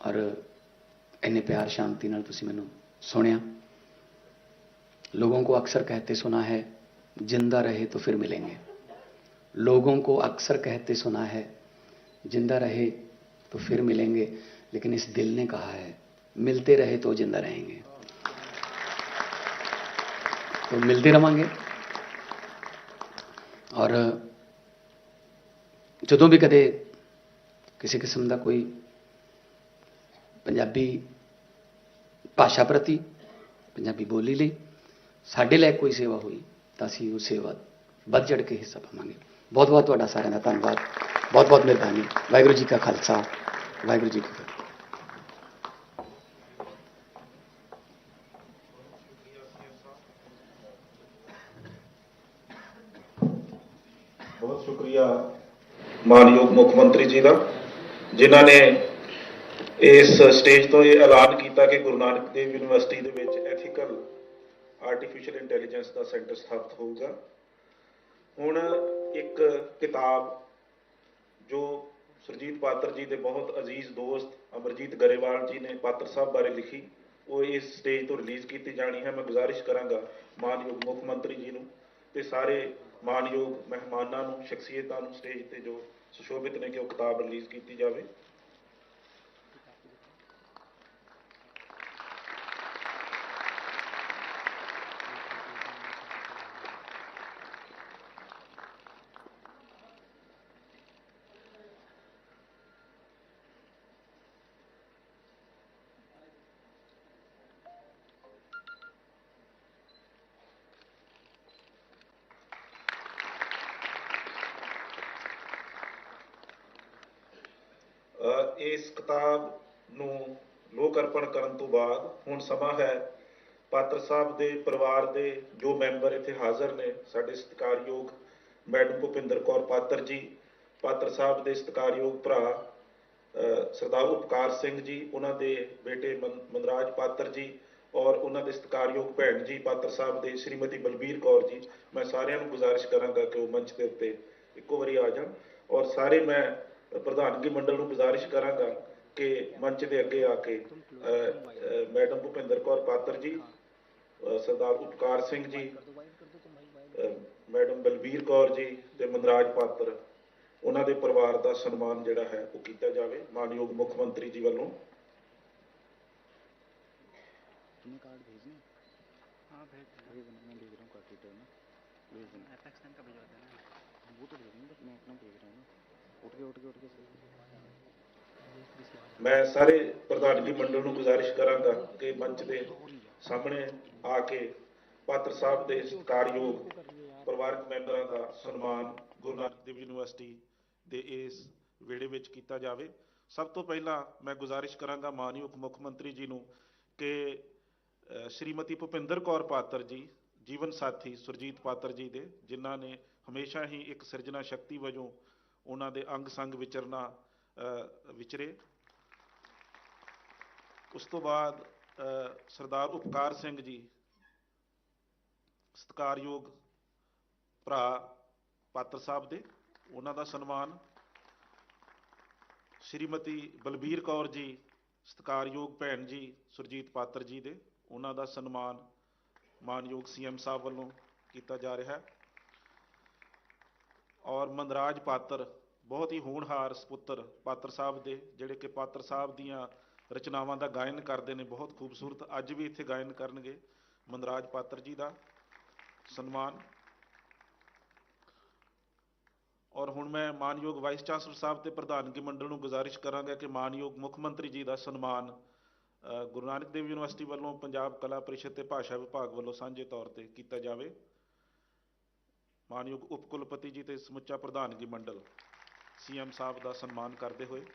ਔਰ ਇੰਨੇ ਪਿਆਰ ਸ਼ਾਂਤੀ ਨਾਲ ਤੁਸੀਂ ਮੈਨੂੰ ਸੁਣਿਆ लोगों को अक्सर कहते सुना है जिंदा रहे तो फिर मिलेंगे लोगों को अक्सर कहते सुना है जिंदा रहे तो फिर मिलेंगे लेकिन इस दिल ने कहा है मिलते रहे तो जिंदा रहेंगे ਮਿਲਦੇ ਰਵਾਂਗੇ। ਔਰ ਜਦੋਂ ਵੀ ਕਦੇ ਕਿਸੇ ਕਿਸਮ ਦਾ ਕੋਈ ਪੰਜਾਬੀ ਭਾਸ਼ਾ ਪ੍ਰਤੀ, ਪੰਜਾਬੀ ਬੋਲੀ ਲਈ ਸਾਡੇ ਲਈ ਕੋਈ ਸੇਵਾ ਹੋਈ, ਤਾਂ ਅਸੀਂ ਉਹ ਸੇਵਾ ਵੱਧ ਚੜ ਕੇ ਹਿੱਸਾ ਪਾਵਾਂਗੇ। ਬਹੁਤ ਬਹੁਤ ਤੁਹਾਡਾ ਸਾਰਿਆਂ ਦਾ ਧੰਨਵਾਦ। ਬਹੁਤ ਬਹੁਤ ਮਿਹਰਬਾਨੀ। ਵਾਹਿਗੁਰੂ ਜੀ ਕਾ ਖਾਲਸਾ। ਵਾਹਿਗੁਰੂ ਜੀ ਕੀ ਫਤਿਹ। ਮਾਨਯੋਗ ਮੁੱਖ ਮੰਤਰੀ ਜੀ ਦਾ, ਜਿਨ੍ਹਾਂ ਨੇ ਇਸ ਸਟੇਜ ਤੋਂ ਇਹ ਐਲਾਨ ਕੀਤਾ ਕਿ ਗੁਰੂ ਨਾਨਕ ਦੇਵ ਯੂਨੀਵਰਸਿਟੀ ਦੇ ਵਿੱਚ ਐਥੀਕਲ ਆਰਟੀਫੀਸ਼ੀਅਲ ਇੰਟੈਲੀਜੈਂਸ ਦਾ ਸੈਂਟਰ ਸਥਾਪਿਤ ਹੋਊਗਾ। ਹੁਣ ਇੱਕ ਕਿਤਾਬ ਜੋ ਸੁਰਜੀਤ ਪਾਤਰ ਜੀ ਦੇ ਬਹੁਤ ਅਜ਼ੀਜ਼ ਦੋਸਤ ਅਮਰਜੀਤ ਗਰੇਵਾਲ ਜੀ ਨੇ ਪਾਤਰ ਸਾਹਿਬ ਬਾਰੇ ਲਿਖੀ, ਉਹ ਇਸ ਸਟੇਜ ਤੋਂ ਰਿਲੀਜ਼ ਕੀਤੀ ਜਾਣੀ ਹੈ। ਮੈਂ ਗੁਜ਼ਾਰਿਸ਼ ਕਰਾਂਗਾ ਮਾਨਯੋਗ ਮੁੱਖ ਮੰਤਰੀ ਜੀ ਨੂੰ ਤੇ ਸਾਰੇ ਮਾਨਯੋਗ ਮਹਿਮਾਨਾਂ ਨੂੰ, ਸ਼ਖਸੀਅਤਾਂ ਨੂੰ ਸਟੇਜ ਤੇ ਜੋ ਸੁਸ਼ੋਭਿਤ ਨੇ ਕਿ ਉਹ ਕਿਤਾਬ ਰਿਲੀਜ਼ ਕੀਤੀ ਜਾਵੇ। ਇਸ ਕਿਤਾਬ ਨੂੰ ਲੋਕ ਅਰਪਣ ਕਰਨ ਤੋਂ ਬਾਅਦ ਹੁਣ ਸਮਾਂ ਹੈ ਪਾਤਰ ਸਾਹਿਬ ਦੇ ਪਰਿਵਾਰ ਦੇ ਜੋ ਮੈਂਬਰ ਇੱਥੇ ਹਾਜ਼ਰ ਨੇ ਸਾਡੇ ਸਤਿਕਾਰਯੋਗ ਮੈਡਮ ਭੁਪਿੰਦਰ ਕੌਰ ਪਾਤਰ ਜੀ ਪਾਤਰ ਸਾਹਿਬ ਦੇ ਸਤਿਕਾਰਯੋਗ ਭਰਾ ਅ, ਸਰਦਾਰ ਉਪਕਾਰ ਸਿੰਘ ਜੀ ਉਹਨਾਂ ਦੇ ਬੇਟੇ ਮਨ- ਮਨਰਾਜ ਪਾਤਰ ਜੀ ਔਰ ਉਹਨਾਂ ਦੇ ਸਤਿਕਾਰਯੋਗ ਭੈਣ ਜੀ ਪਾਤਰ ਸਾਹਿਬ ਦੇ ਸ਼੍ਰੀਮਤੀ ਬਲਬੀਰ ਕੌਰ ਜੀ ਮੈਂ ਸਾਰਿਆਂ ਨੂੰ ਗੁਜ਼ਾਰਿਸ਼ ਕਰਾਂਗਾ ਕਿ ਉਹ ਮੰਚ ਦੇ ਉੱਤੇ ਇੱਕੋ ਵਾਰੀ ਆ ਜਾਣ ਔਰ ਸਾਰੇ ਮੈਂ ਪ੍ਰਧਾਨਗੀ ਮੰਡਲ ਨੂੰ ਗੁਜ਼ਾਰਿਸ਼ ਕਰਾਂਗਾ ਕਿ ਮੰਚ ਦੇ ਅੱਗੇ ਆ ਕੇ ਅ, ਅ, ਮੈਡਮ ਭੁਪਿੰਦਰ ਕੌਰ ਪਾਤਰ ਜੀ ਅ, ਸਰਦਾਰ ਉਪਕਾਰ ਸਿੰਘ ਜੀ ਅ, ਮੈਡਮ ਬਲਬੀਰ ਕੌਰ ਜੀ ਤੇ ਮਨਰਾਜ ਪਾਤਰ ਉਹਨਾਂ ਦੇ ਪਰਿਵਾਰ ਦਾ ਸਨਮਾਨ ਜਿਹੜਾ ਹੈ ਉਹ ਕੀਤਾ ਜਾਵੇ ਮਾਨਯੋਗ ਮੁੱਖ ਮੰਤਰੀ ਜੀ ਵੱਲੋਂ तुम्हें कार्ड भेजने हाँ भेज देना भेज देना मैं भेज रहा हूँ कार्ड ट्विटर में भेज देना एपेक्स बैंक का भिजवा देना वो तो भेजेंगे बट मैं अपना भेज रहा हूँ ਮੈਂ ਸਾਰੇ ਪ੍ਰਧਾਨਗੀ ਮੰਡਲ ਨੂੰ ਗੁਜ਼ਾਰਿਸ਼ ਕਰਾਂਗਾ ਕਿ ਮੰਚ ਦੇ ਸਾਹਮਣੇ ਆ ਕੇ ਪਾਤਰ ਸਾਹਿਬ ਦੇ ਸਤਿਕਾਰਯੋਗ ਪਰਿਵਾਰਕ ਮੈਂਬਰਾਂ ਦਾ ਸਨਮਾਨ ਗੁਰੂ ਨਾਨਕ ਦੇਵ ਯੂਨੀਵਰਸਿਟੀ ਦੇ ਇਸ ਵੇੜੇ ਵਿੱਚ ਕੀਤਾ ਜਾਵੇ। ਸਭ ਤੋਂ ਪਹਿਲਾਂ ਮੈਂ ਗੁਜ਼ਾਰਿਸ਼ ਕਰਾਂਗਾ ਮਾਨਯੋਗ ਮੁੱਖ ਮੰਤਰੀ ਜੀ ਨੂੰ ਕਿ ਸ਼੍ਰੀਮਤੀ ਭੁਪਿੰਦਰ ਕੌਰ ਪਾਤਰ ਜੀ, ਜੀਵਨ ਸਾਥੀ ਸੁਰਜੀਤ ਪਾਤਰ ਜੀ ਦੇ, ਜਿਨ੍ਹਾਂ ਨੇ ਹਮੇਸ਼ਾ ਹੀ ਇੱਕ ਸਿਰਜਣਾ ਸ਼ਕਤੀ ਵਜੋਂ ਉਹਨਾਂ ਦੇ ਅੰਗ ਸੰਗ ਵਿਚਰਨਾ ਵਿਚਰੇ। ਉਸ ਤੋਂ ਬਾਅਦ ਸਰਦਾਰ ਉਪਕਾਰ ਸਿੰਘ ਜੀ, ਸਤਿਕਾਰਯੋਗ ਭਰਾ ਪਾਤਰ ਸਾਹਿਬ ਦੇ, ਉਹਨਾਂ ਦਾ ਸਨਮਾਨ। ਸ਼੍ਰੀਮਤੀ ਬਲਬੀਰ ਕੌਰ ਜੀ, ਸਤਿਕਾਰਯੋਗ ਭੈਣ ਜੀ, ਸੁਰਜੀਤ ਪਾਤਰ ਜੀ ਦੇ, ਉਹਨਾਂ ਦਾ ਸਨਮਾਨ ਮਾਨਯੋਗ ਸੀਐਮ ਸਾਹਿਬ ਵੱਲੋਂ ਕੀਤਾ ਜਾ ਰਿਹਾ ਹੈ। ਔਰ ਮਨਰਾਜ ਪਾਤਰ, ਬਹੁਤ ਹੀ ਹੋਣਹਾਰ ਸਪੁੱਤਰ ਪਾਤਰ ਸਾਹਿਬ ਦੇ, ਜਿਹੜੇ ਕਿ ਪਾਤਰ ਸਾਹਿਬ ਦੀਆਂ ਰਚਨਾਵਾਂ ਦਾ ਗਾਇਨ ਕਰਦੇ ਨੇ, ਬਹੁਤ ਖੂਬਸੂਰਤ ਅੱਜ ਵੀ ਇੱਥੇ ਗਾਇਨ ਕਰਨਗੇ ਮਨਰਾਜ ਪਾਤਰ ਜੀ ਦਾ ਸਨਮਾਨ। ਔਰ ਹੁਣ ਮੈਂ ਮਾਨਯੋਗ ਵਾਈਸ ਚਾਂਸਲਰ ਸਾਹਿਬ ਤੇ ਪ੍ਰਧਾਨਗੀ ਮੰਡਲ ਨੂੰ ਗੁਜ਼ਾਰਿਸ਼ ਕਰਾਂਗਾ ਕਿ ਮਾਨਯੋਗ ਮੁੱਖ ਮੰਤਰੀ ਜੀ ਦਾ ਸਨਮਾਨ ਗੁਰੂ ਨਾਨਕ ਦੇਵ ਯੂਨੀਵਰਸਿਟੀ ਵੱਲੋਂ ਪੰਜਾਬ ਕਲਾ ਪਰਿਸ਼ਦ ਤੇ ਭਾਸ਼ਾ ਵਿਭਾਗ ਵੱਲੋਂ ਸਾਂਝੇ ਤੌਰ ਤੇ ਕੀਤਾ ਜਾਵੇ। ਮਾਨਯੋਗ ਉਪ ਕੁਲਪਤੀ ਜੀ ਤੇ ਸਮੁੱਚਾ ਪ੍ਰਧਾਨਗੀ ਮੰਡਲ, ਸੀਐਮ ਸਾਹਿਬ ਦਾ ਸਨਮਾਨ ਕਰਦੇ ਹੋਏ।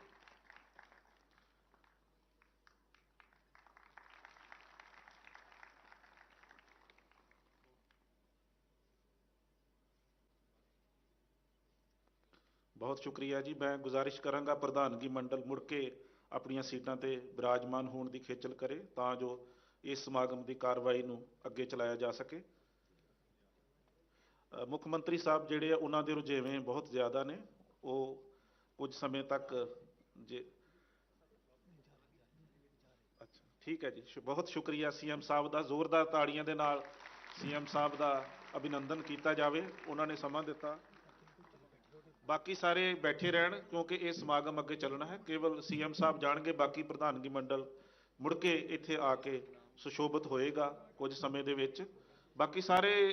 ਬਹੁਤ ਸ਼ੁਕਰੀਆ ਜੀ। ਮੈਂ ਗੁਜ਼ਾਰਿਸ਼ ਕਰਾਂਗਾ ਪ੍ਰਧਾਨਗੀ ਮੰਡਲ ਮੁੜ ਕੇ ਆਪਣੀਆਂ ਸੀਟਾਂ ਤੇ ਬਿਰਾਜਮਾਨ ਹੋਣ ਦੀ ਖੇਚਲ ਕਰੇ, ਤਾਂ ਜੋ ਇਸ ਸਮਾਗਮ ਦੀ ਕਾਰਵਾਈ ਨੂੰ ਅੱਗੇ ਚਲਾਇਆ ਜਾ ਸਕੇ। ਮੁੱਖ ਮੰਤਰੀ ਸਾਹਿਬ ਜਿਹੜੇ ਆ, ਉਹਨਾਂ ਦੇ ਰੁਝੇਵੇਂ ਬਹੁਤ ਜ਼ਿਆਦਾ ਨੇ। ਉਹ ਕੁਝ ਸਮੇਂ ਤੱਕ ਜੇ ਅੱਛਾ, ਠੀਕ ਹੈ ਜੀ। ਬਹੁਤ ਸ਼ੁਕਰੀਆ ਸੀਐਮ ਸਾਹਿਬ ਦਾ। ਜ਼ੋਰਦਾਰ ਤਾੜੀਆਂ ਦੇ ਨਾਲ ਸੀਐਮ ਸਾਹਿਬ ਦਾ ਅਭਿਨੰਦਨ ਕੀਤਾ ਜਾਵੇ। ਉਹਨਾਂ ਨੇ ਸਮਾਂ ਦਿੱਤਾ। ਬਾਕੀ ਸਾਰੇ ਬੈਠੇ ਰਹਿਣ, ਕਿਉਂਕਿ ਇਹ ਸਮਾਗਮ ਅੱਗੇ ਚੱਲਣਾ ਹੈ। ਕੇਵਲ ਸੀਐਮ ਸਾਹਿਬ ਜਾਣਗੇ, ਬਾਕੀ ਪ੍ਰਧਾਨਗੀ ਮੰਡਲ ਮੁੜ ਕੇ ਇੱਥੇ ਆ ਕੇ ਸੁਸ਼ੋਭਿਤ ਹੋਏਗਾ ਕੁਝ ਸਮੇਂ ਦੇ ਵਿੱਚ। ਬਾਕੀ ਸਾਰੇ